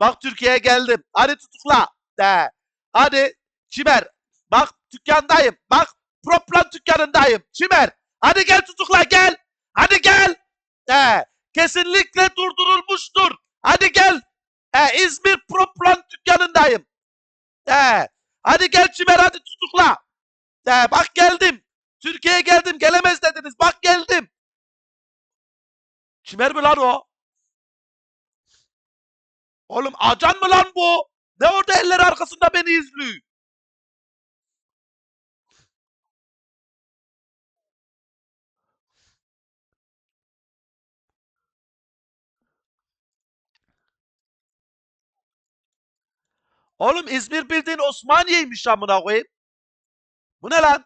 Bak Türkiye'ye geldim. Hadi tutukla. De. Hadi Çimer. Bak dükkandayım. Bak Proplan dükkanındayım. Çimer. Hadi gel tutukla gel. Hadi gel. De. Kesinlikle durdurulmuştur. Hadi gel. E, İzmir Proplan dükkanındayım. De. Hadi gel Çimer hadi tutukla. De. Bak geldim. Türkiye'ye geldim. Gelemez dediniz. Bak geldim. Çimer mi lan o? Oğlum acan mı lan bu? Ne orada eller arkasında beni izliyor? Oğlum İzmir bildiğin Osmaniye'ymiş amına koyayım. Bu ne lan?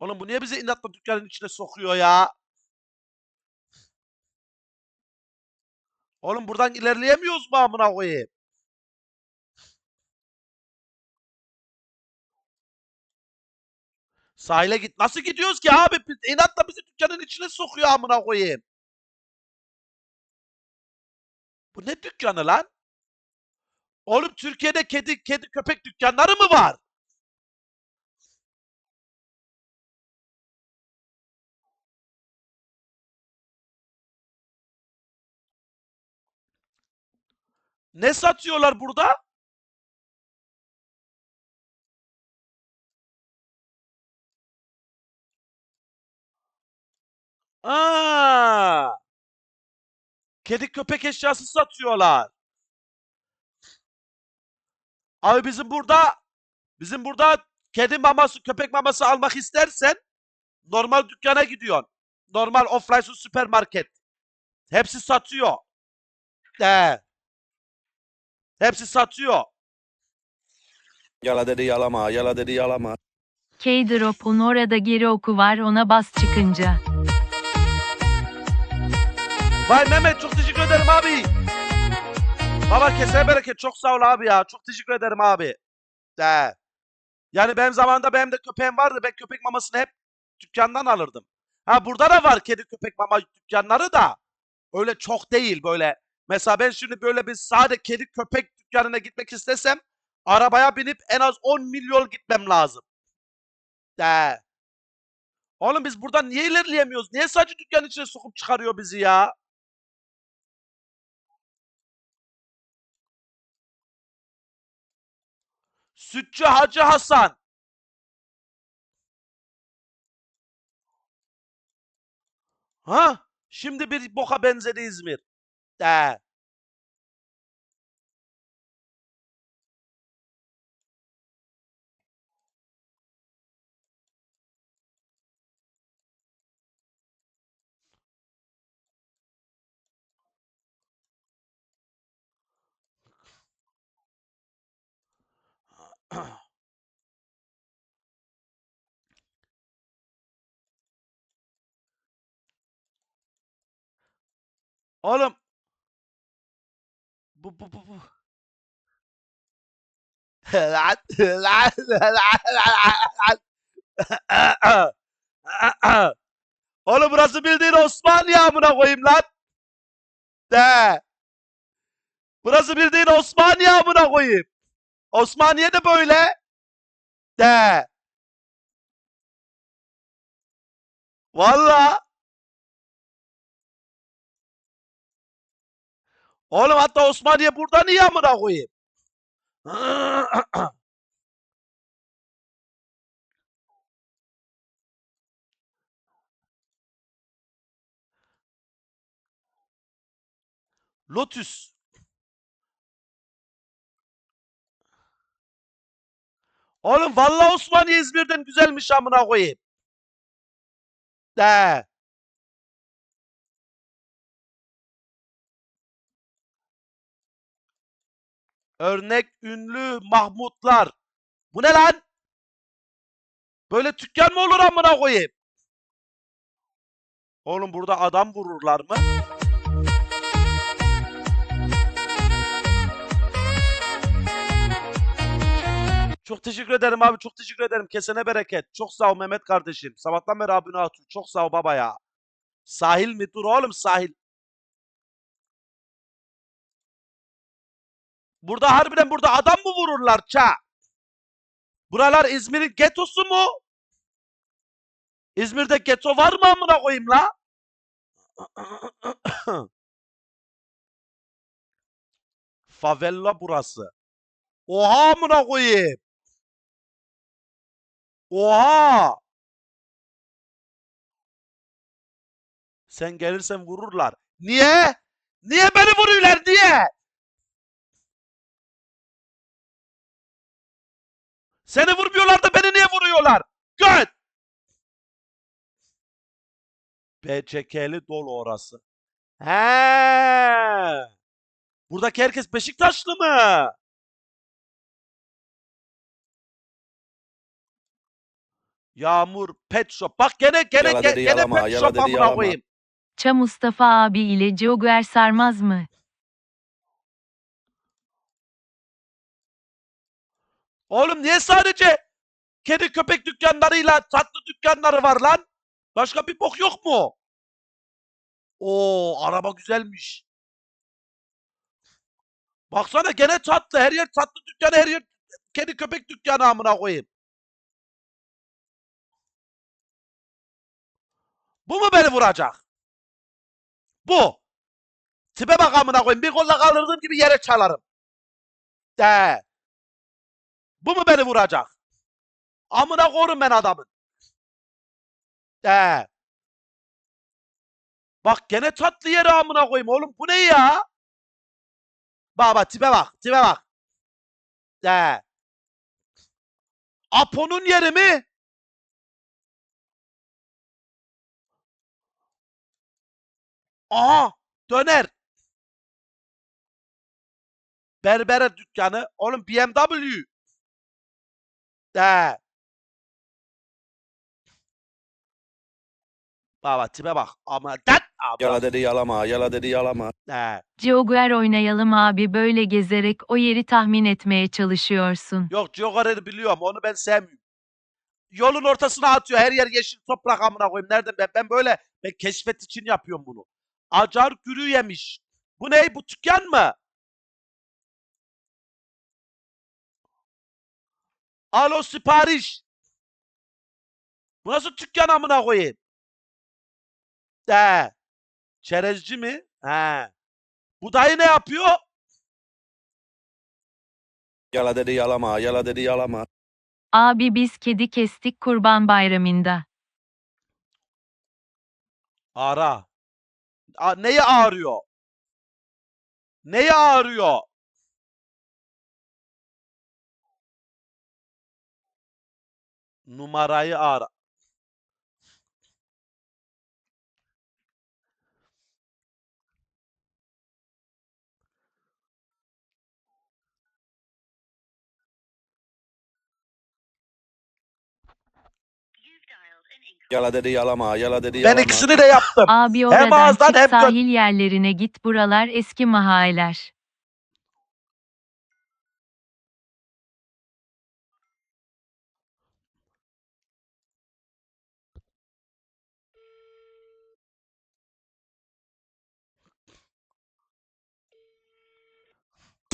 Oğlum bu niye bizi inatla dükkanın içine sokuyor ya? Oğlum buradan ilerleyemiyoruz mu amına koyayım? Sahile git. Nasıl gidiyoruz ki abi? İnatla bizi dükkanın içine sokuyor amına koyayım. Bu ne dükkanı lan? Oğlum Türkiye'de kedi kedi köpek dükkanları mı var? Ne satıyorlar burada? Aa! Kedi köpek eşyası satıyorlar. Abi bizim burada bizim burada kedi maması, köpek maması almak istersen normal dükkana gidiyorsun. Normal offline süpermarket. Hepsi satıyor. De. Hepsi satıyor. Yala dedi yalama, yala dedi yalama. K-Drop'un orada geri oku var ona bas çıkınca. Vay Mehmet çok teşekkür ederim abi. Baba kesene bereket çok sağ ol abi ya. Çok teşekkür ederim abi. De. Yani benim zamanında benim de köpeğim vardı. Ben köpek mamasını hep dükkandan alırdım. Ha burada da var kedi köpek mama dükkanları da. Öyle çok değil böyle. Mesela ben şimdi böyle bir sade kedi köpek dükkanına gitmek istesem arabaya binip en az 10 milyon gitmem lazım. De. Oğlum biz buradan niye ilerleyemiyoruz? Niye sadece dükkanın içine sokup çıkarıyor bizi ya? Sütçü Hacı Hasan. Ha? Şimdi bir boka benzedi İzmir. De. Oğlum. Bu bu bu bu. Lan lan lan lan. Oğlum burası bildiğin Osmaniye amına koyayım lan. De. Burası bildiğin Osmaniye amına koyayım. Osmaniye de böyle. De. Valla. Oğlum hatta Osmaniye burada niye amına koyayım? Lotus. Oğlum vallahi Osmaniye İzmir'den güzelmiş amına koyayım. De. Örnek ünlü Mahmutlar. Bu ne lan? Böyle dükkan mı olur amına koyayım? Oğlum burada adam vururlar mı? Çok teşekkür ederim abi. Çok teşekkür ederim. Kesene bereket. Çok sağ ol Mehmet kardeşim. Sabahtan beri abone atıyor. Çok sağ ol baba ya. Sahil mi? Dur oğlum sahil. Burada harbiden burada adam mı vururlar ça? Buralar İzmir'in getosu mu? İzmir'de geto var mı amına koyayım la? Favela burası. Oha amına koyayım. Oha. Sen gelirsen vururlar. Niye? Niye beni vuruyorlar niye? Seni vurmuyorlar da beni niye vuruyorlar? Göt! BCK'li dolu orası. He. Buradaki herkes Beşiktaşlı mı? Yağmur Pet Shop. Bak gene gene Yala gene, dedi gene yalama, Pet yala Shop dedi amına yalama. koyayım. Ça Mustafa abi ile Joguer sarmaz mı? Oğlum niye sadece kedi köpek dükkanlarıyla tatlı dükkanları var lan? Başka bir bok yok mu? Oo araba güzelmiş. Baksana gene tatlı. Her yer tatlı dükkanı, her yer kedi köpek dükkanı amına koyayım. Bu mu beni vuracak? Bu. Tipe bak amına koyayım. Bir kolla kaldırdığım gibi yere çalarım. De. Bu mu beni vuracak? Amına korum ben adamın. De. Bak gene tatlı yere amına koyayım oğlum. Bu ne ya? Bak tipe bak. Tipe bak. De. Apo'nun yeri mi? Aha döner. Berbere dükkanı. Oğlum BMW. De. Baba tipe bak. Ama dat. Aa, Yala dedi yalama, yala dedi yalama. De. Joguer oynayalım abi böyle gezerek o yeri tahmin etmeye çalışıyorsun. Yok Joker'i biliyorum. Onu ben sevmiyorum. Yolun ortasına atıyor. Her yer yeşil toprak amına koyayım. Nereden ben? Ben böyle ben keşfet için yapıyorum bunu. Acar gürü yemiş. Bu ne? Bu dükkan mı? Alo sipariş. Bu nasıl dükkan amına koyayım? De. Çerezci mi? He. Bu dayı ne yapıyor? Yala dedi yalama, yala dedi yalama. Abi biz kedi kestik kurban bayramında. Ara. A, neyi ağrıyor? Neyi ağrıyor? Numarayı ara. Yala dedi yalama, yala dedi Ben yalama. ikisini de yaptım. Abi oradan ağızdan çık hem sahil yerlerine git buralar eski mahalleler.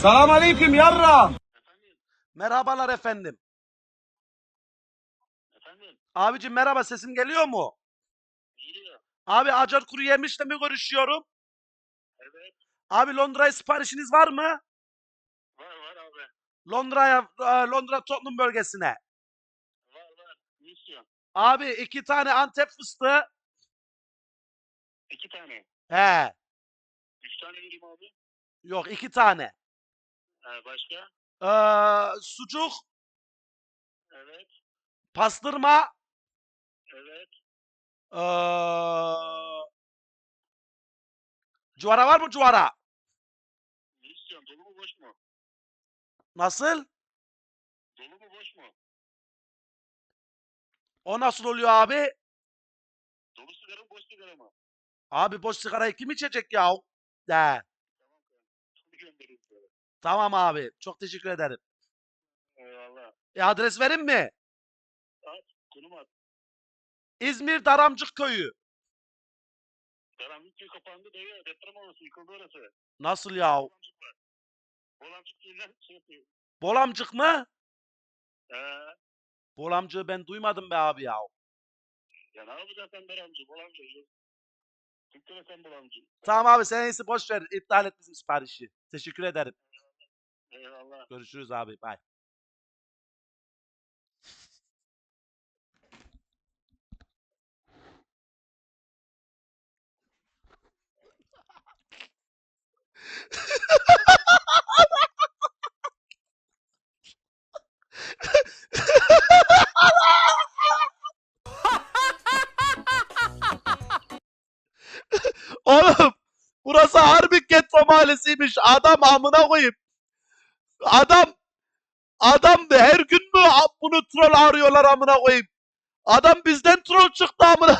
Selam aleyküm yarra. Merhabalar efendim. Efendim, Abicim merhaba sesim geliyor mu? geliyor. Abi Acar Kuru Yemiş'le mi görüşüyorum? Evet, Abi Londra'ya siparişiniz var mı? var var abi. Londra'ya, e, Londra Tottenham bölgesine. Var var. Ne istiyorsun? Abi iki tane Antep fıstığı. İki tane. He. Üç tane vereyim abi. Yok iki tane. Başka? Ee, sucuk, Evet, pastırma, evet. ee, cuvara var mı cuvara? Ne istiyorsun? Dolu mu boş mu? Nasıl? Dolu mu boş mu? O nasıl oluyor abi? Dolu sigara mı boş sigara mı? Abi boş sigarayı kim içecek ya? De. Tamam abi. Çok teşekkür ederim. Eyvallah. E adres verin mi? Konum at. İzmir Daramcık Köyü. Karanlık köy kapandı dayı. Deprem olası. Yıkıldı orası. Nasıl ya? Karanlık var. Bolamcık değil lan. Şey yapıyor. Bolamcık mı? Ee, Bolamcığı ben duymadım be abi ya. ya ne yapacaksın sen Beramcı? Bolamcı. Türkçe sen Bolamcı. Tamam abi sen en iyisi boş ver. İptal et bizim siparişi. Teşekkür ederim. Eyvallah. Görüşürüz abi. Bye. Oğlum burası harbi Getto mahallesiymiş. Adam amına koyayım. Adam adam her gün mü bunu troll arıyorlar amına koyayım. Adam bizden troll çıktı amına.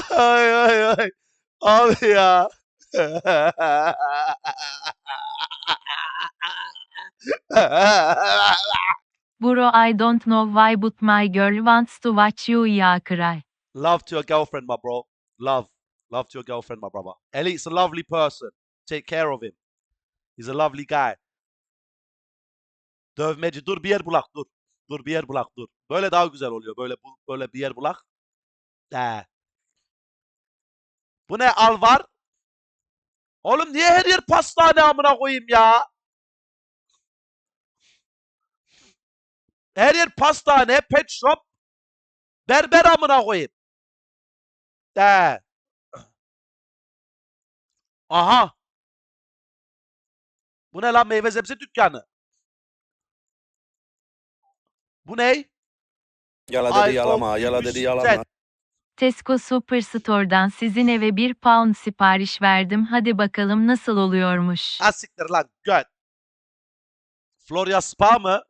ay ay ay. Abi ya. Bro I don't know why but my girl wants to watch you ya cry. Love to your girlfriend, my bro. Love. Love to your girlfriend, my brother. Elite's a lovely person. Take care of him. He's a lovely guy. Dövmeci. Dur bir yer bulak dur. Dur bir yer bulak dur. Böyle daha güzel oluyor. Böyle bu, böyle bir yer bulak. He. Bu ne al var? Oğlum niye her yer pastane amına koyayım ya? Her yer pastane, pet shop, berber amına koyayım. De. Aha. Bu ne lan meyve sebze dükkanı? Bu ne? Yala dedi yalama. Yala dedi 100 yalama. Tesco Superstore'dan sizin eve bir pound sipariş verdim. Hadi bakalım nasıl oluyormuş. Ha siktir lan göt. Florya Spa mı?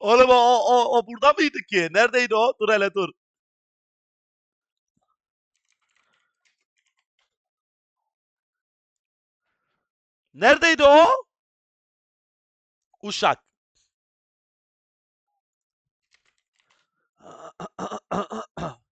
Oğlum o, o, o burada mıydı ki? Neredeydi o? Dur hele dur. Neredeydi o? Uşak.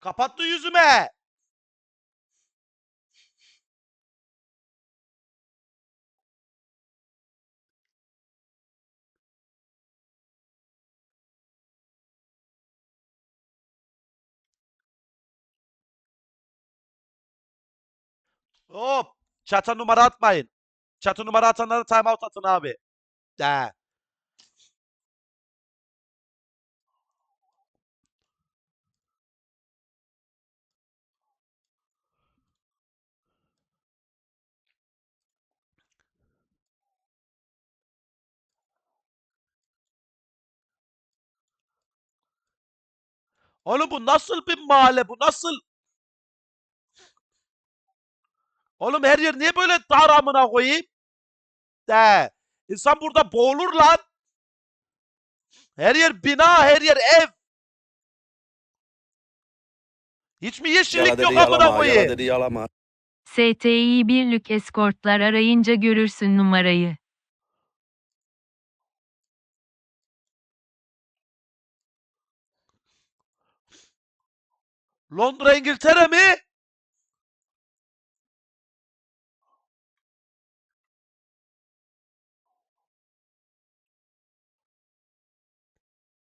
Kapattı yüzüme. Hop. Çata numara atmayın. Çatı numara atanlara timeout atın abi. De. Oğlum bu nasıl bir mahalle? Bu nasıl? Oğlum her yer niye böyle dar amına koyayım? De. İnsan burada boğulur lan. Her yer bina, her yer ev. Hiç mi yeşillik Yala yok amına koyayım? dedi yalama. STİ birlik eskortlar arayınca görürsün numarayı. Londra İngiltere mi?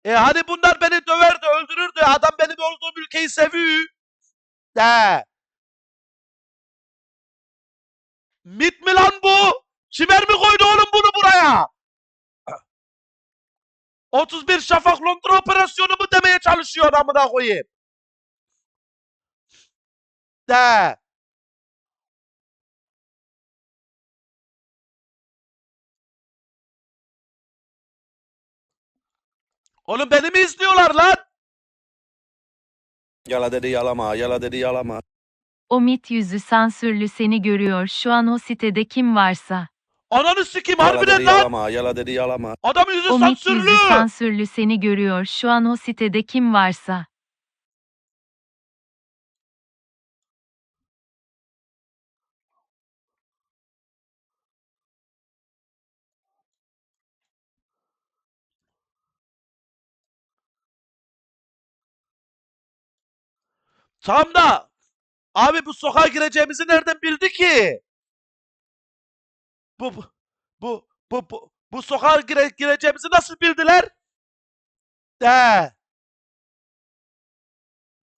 E hani bunlar beni döverdi, öldürürdü. Adam benim olduğum ülkeyi seviyor. De. MIT mi lan bu? Çimer mi koydu oğlum bunu buraya? 31 Şafak Londra operasyonu mu demeye çalışıyor amına koyayım? De. Oğlum beni mi izliyorlar lan? Yala dedi yalama, yala dedi yalama. O mit yüzü sansürlü seni görüyor şu an o sitede kim varsa. Ananı sikeyim Yala harbiden dedi lan. yalama, yala dedi yalama. Adamın yüzü O mit yüzü sansürlü. sansürlü seni görüyor şu an o sitede kim varsa. Tam da abi bu sokağa gireceğimizi nereden bildi ki? Bu bu bu bu bu, bu sokağa gire, gireceğimizi nasıl bildiler? De.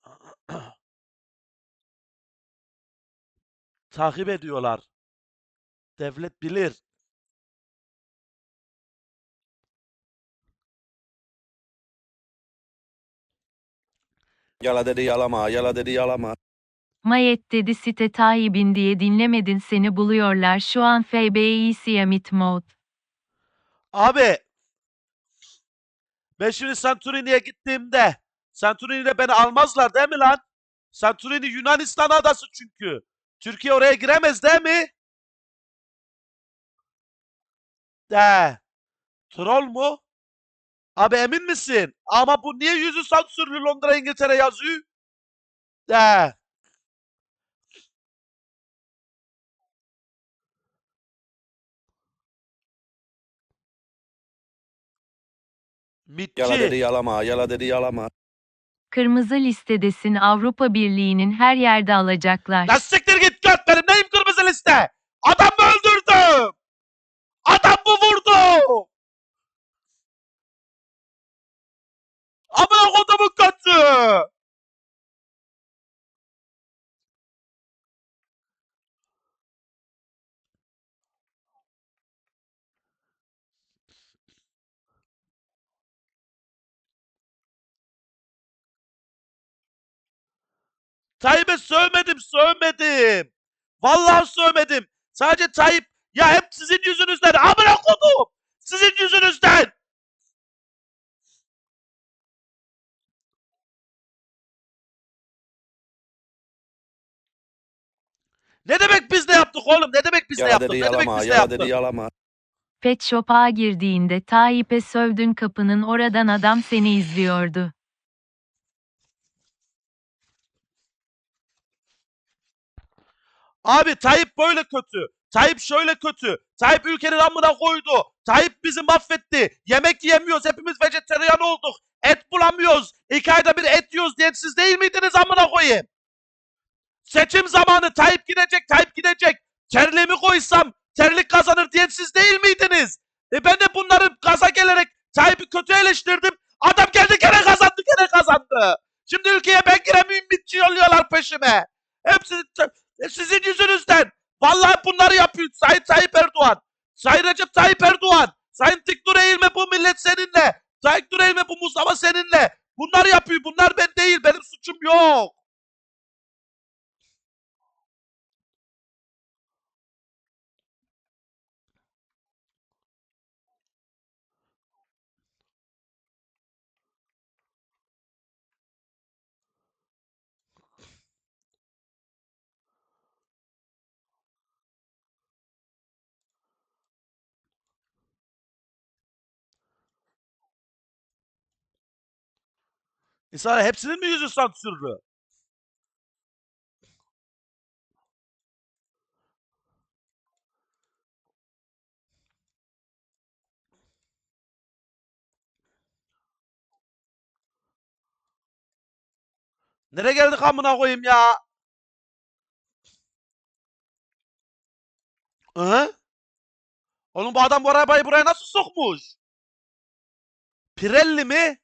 Takip ediyorlar. Devlet bilir. Yala dedi yalama, yala dedi yalama. Mayet dedi site Tayyip'in diye dinlemedin seni buluyorlar şu an FBI Siamit Mode. Abi ben şimdi Santorini'ye gittiğimde Santorini'de beni almazlar değil mi lan? Santorini Yunanistan adası çünkü. Türkiye oraya giremez değil mi? De. Troll mu? Abi emin misin? Ama bu niye yüzü sansürlü Londra İngiltere yazıyor? De. Yala dedi Mitçi. yalama, yala dedi yalama. Kırmızı listedesin Avrupa Birliği'nin her yerde alacaklar. Lan siktir git göt benim neyim kırmızı liste? Adam öldürdüm? Adam mı vurdu? Amına kodumun kötü. Tayyip'e sövmedim, sövmedim. Vallahi sövmedim. Sadece Tayyip ya hep sizin yüzünüzden. Amına kodum. Sizin yüzünüzden. Ne demek biz de yaptık oğlum? Ne demek biz Yala yaptık? dedi Ne demek yalama, biz de yala yaptık? dedi yalama. Pet Shop'a girdiğinde Tayyip'e sövdün kapının oradan adam seni izliyordu. Abi Tayyip böyle kötü. Tayyip şöyle kötü. Tayyip ülkenin amına koydu. Tayyip bizi mahvetti. Yemek yiyemiyoruz. Hepimiz vejeteryan olduk. Et bulamıyoruz. İki ayda bir et yiyoruz diye siz değil miydiniz amına koyayım? Seçim zamanı Tayyip gidecek, Tayyip gidecek. Terliğimi koysam terlik kazanır diye siz değil miydiniz? E ben de bunları gaza gelerek Tayyip'i kötü eleştirdim. Adam geldi gene kazandı, gene kazandı. Şimdi ülkeye ben giremeyeyim bitçi yolluyorlar peşime. Hepsi e, sizin yüzünüzden. Vallahi bunları yapıyor Sayın Tayyip Erdoğan. Sayın Recep Tayyip Erdoğan. Sayın Tiktur Eğilme bu millet seninle. Sayın Eğilme bu Mustafa seninle. Bunlar yapıyor. Bunlar ben değil. Benim suçum yok. İnsanlar hepsinin mi yüzü sansürlü? Nereye geldik amına koyayım ya? Hı? Oğlum bu adam bu arabayı buraya nasıl sokmuş? Pirelli mi?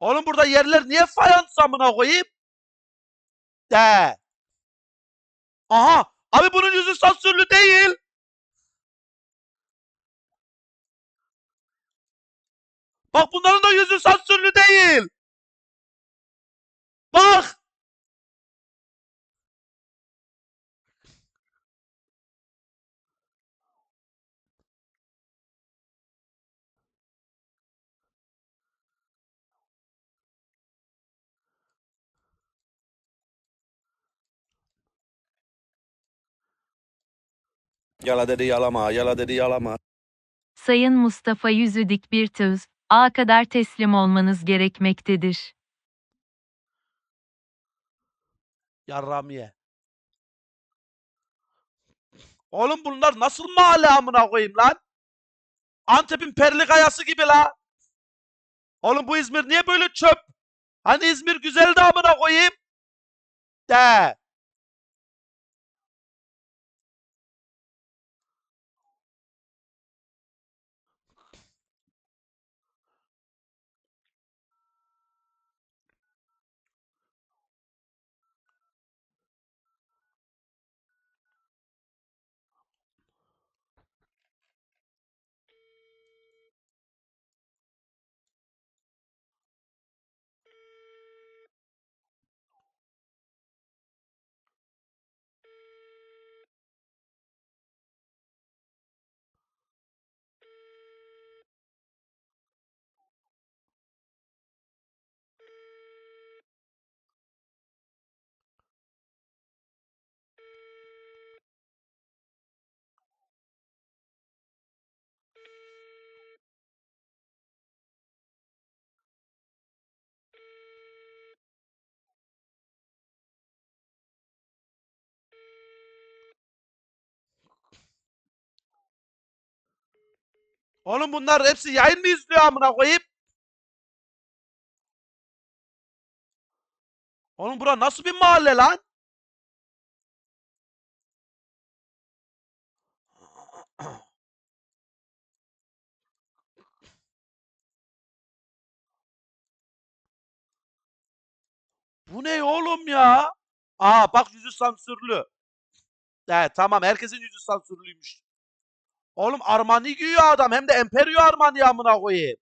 Oğlum burada yerler niye fayans amına koyayım? De. Aha. Abi bunun yüzü sansürlü değil. Bak bunların da yüzü sansürlü değil. Bak. Yala dedi yalama, yala dedi yalama. Sayın Mustafa yüzü dik bir tüz, A kadar teslim olmanız gerekmektedir. Yarram ye. Oğlum bunlar nasıl mahalle amına koyayım lan? Antep'in perli kayası gibi la. Oğlum bu İzmir niye böyle çöp? Hani İzmir güzeldi amına koyayım? De. Oğlum bunlar hepsi yayın mı izliyor amına koyayım? Oğlum bura nasıl bir mahalle lan? Bu ne oğlum ya? Aa bak yüzü sansürlü. Evet tamam herkesin yüzü sansürlüymüş. Oğlum Armani giyiyor adam hem de Emperio Armani amına koyayım.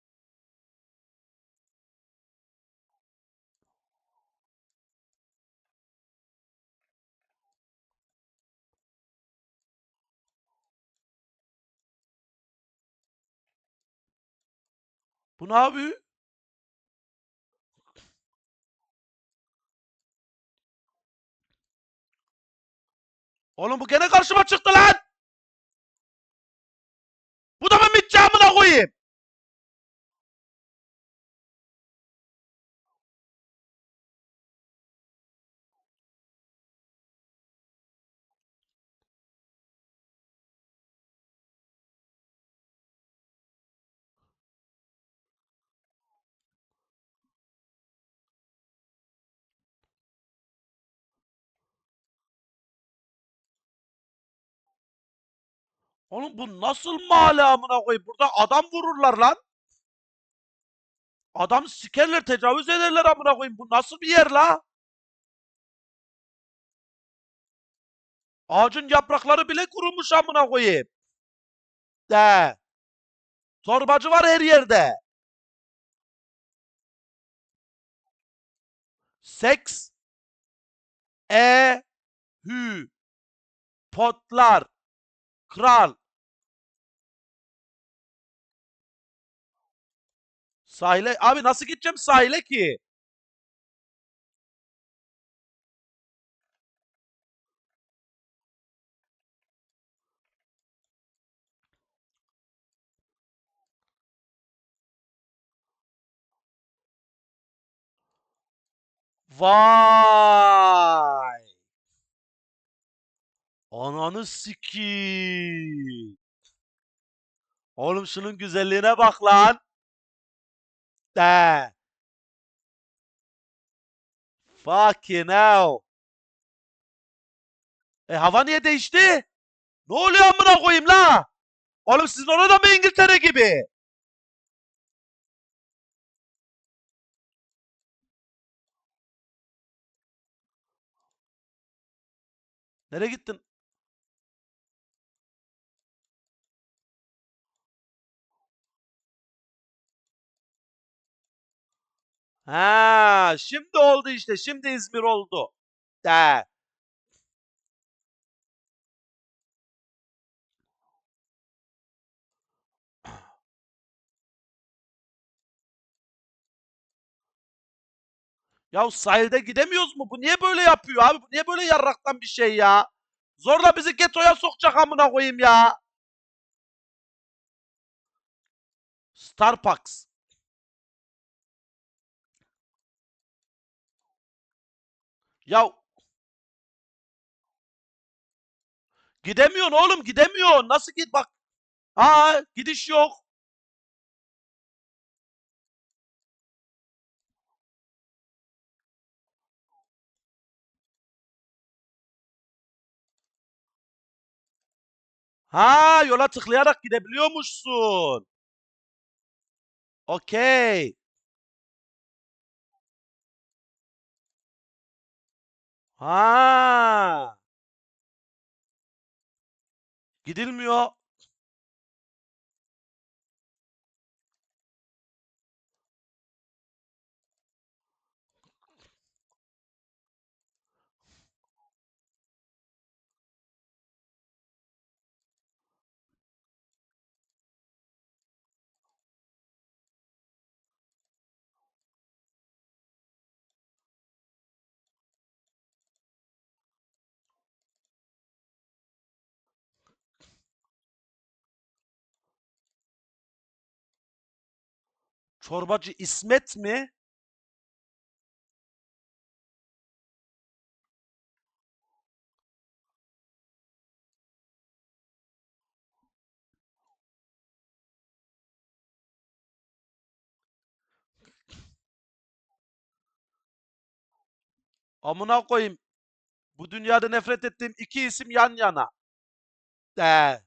Bu ne yapıyor? Oğlum bu gene karşıma çıktı lan. Bu da mı Oğlum bu nasıl mahalle amına koyayım? Burada adam vururlar lan. Adam sikerler, tecavüz ederler amına koyayım. Bu nasıl bir yer la? Ağacın yaprakları bile kurumuş amına koyayım. De. Torbacı var her yerde. Seks. E. Hü. Potlar. Kral. Sahile. Abi nasıl gideceğim sahile ki? Vay. Ananı sikiyim. Oğlum şunun güzelliğine bak lan. De. Fucking hell. E hava niye değişti? Ne oluyor amına koyayım la? Oğlum sizin orada mı İngiltere gibi? Nereye gittin? Ha, şimdi oldu işte. Şimdi İzmir oldu. De. Ya sahilde gidemiyoruz mu? Bu niye böyle yapıyor abi? Bu niye böyle yarraktan bir şey ya? Zorla bizi getoya sokacak amına koyayım ya. Starbucks. Ya Gidemiyorsun oğlum gidemiyorsun. Nasıl git bak. Aa gidiş yok. Ha yola tıklayarak gidebiliyormuşsun. Okey. Ha. Gidilmiyor. Çorbacı İsmet mi? Amına koyayım. Bu dünyada nefret ettiğim iki isim yan yana. De.